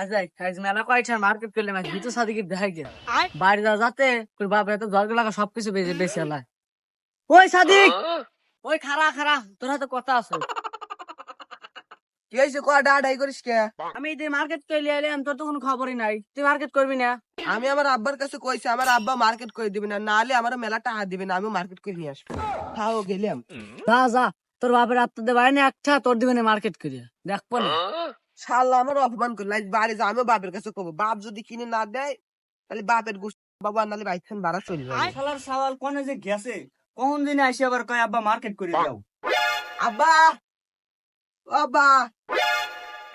আচ্ছা আজ মেলা কয়টা মার্কেট করলে মাছ ভিতর সাদিকে দেখা গিয়া বাইরে যা যাতে তোর বাপ এত জল লাগা সবকিছু বেশি বেশি আলায়। ওই সাদিক ওই খারা খারা তোর হাতে কথা আছে। কি হয়েছে কয়টা আড়াই করিস কে? আমি এই মার্কেট করলে এলাম তোর তো কোনো খবরই নাই। তুই মার্কেট করবি না? আমি আমার আব্বার কাছে কইছি আমার আব্বা মার্কেট করে দিবে না নাহলে আমার মেলা টাকা দিবে না আমি মার্কেট করে নিয়ে আসব। তাও গেলাম। যা যা তোর বাপের আত্মা দেবে না একটা তোর দিবে না মার্কেট করে। দেখব না আমার অপমান করল। বাড়ি যা আমিও বাপের কাছে কবো। বাপ যদি কিনে না দেয় তাহলে বাপের গোষ্ঠী বাবা চলে যাবে। শালার সওয়াল কোনে যে গেছে কোন দিনে আসি আবার কয় আব্বা মার্কেট করে দাও আব্বা! আব্বা!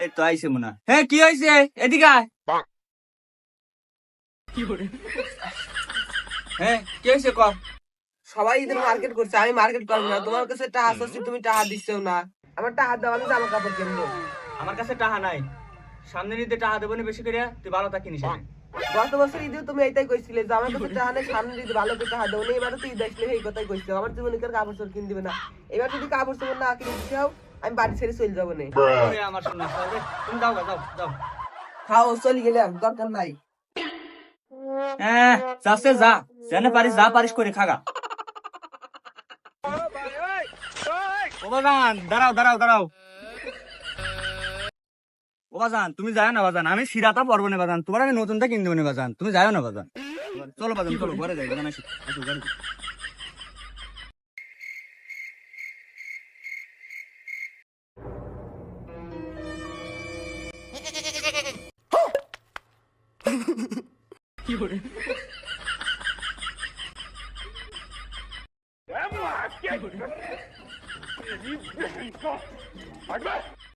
এই তো আইছে মনে। হ্যাঁ কি হয়েছে এদিকে আয়। কি হয়েছে ক সবাই ঈদের মার্কেট করছে আমি মার্কেট করব না। তোমার কাছে টাকা চাচ্ছি তুমি টাকা দিচ্ছেও না। আমার টাকা দেওয়া আমি জামা কাপড় কিনবো। আমার কাছে টাকা নাই। সামনে নিতে টাকা দেবো না বেশি করে তুই ভালো তা কিনিস আনে। গত বছর ঈদে তুমি এইটাই কইছিলে যে আমার কাছে টাকা নেই সামনে ঈদে ভালো করে টাকা দেবো না। এবারে তো ঈদ আসলে এই কথাই আমার জীবনে কার কাপড় চোপড় কিনে দিবে না। এবার যদি কাপড় চোপড় না কিনে দিতে হও আমি বাড়ি ছেড়ে চলে যাব না। আমার সোনা চল রে, তুমি যাও যাও যাও। খাও চলে গেলাম দরকার নাই। হ্যাঁ যাচ্ছে যা। পারিস যা পারিস করে খাগা ও বাজান দাঁড়াও দাঁড়াও দাঁড়াও। বাজান তুমি যাও না বাজান। আমি সিরাতা পরব না বাজান। তোমার আমি নতুনটা কিনতে না বাজান। তুমি যাও না বাজান। চলো বাজান চলো ঘরে যাই বাজান আসো। আসো গাড়ি কি করে কি করে।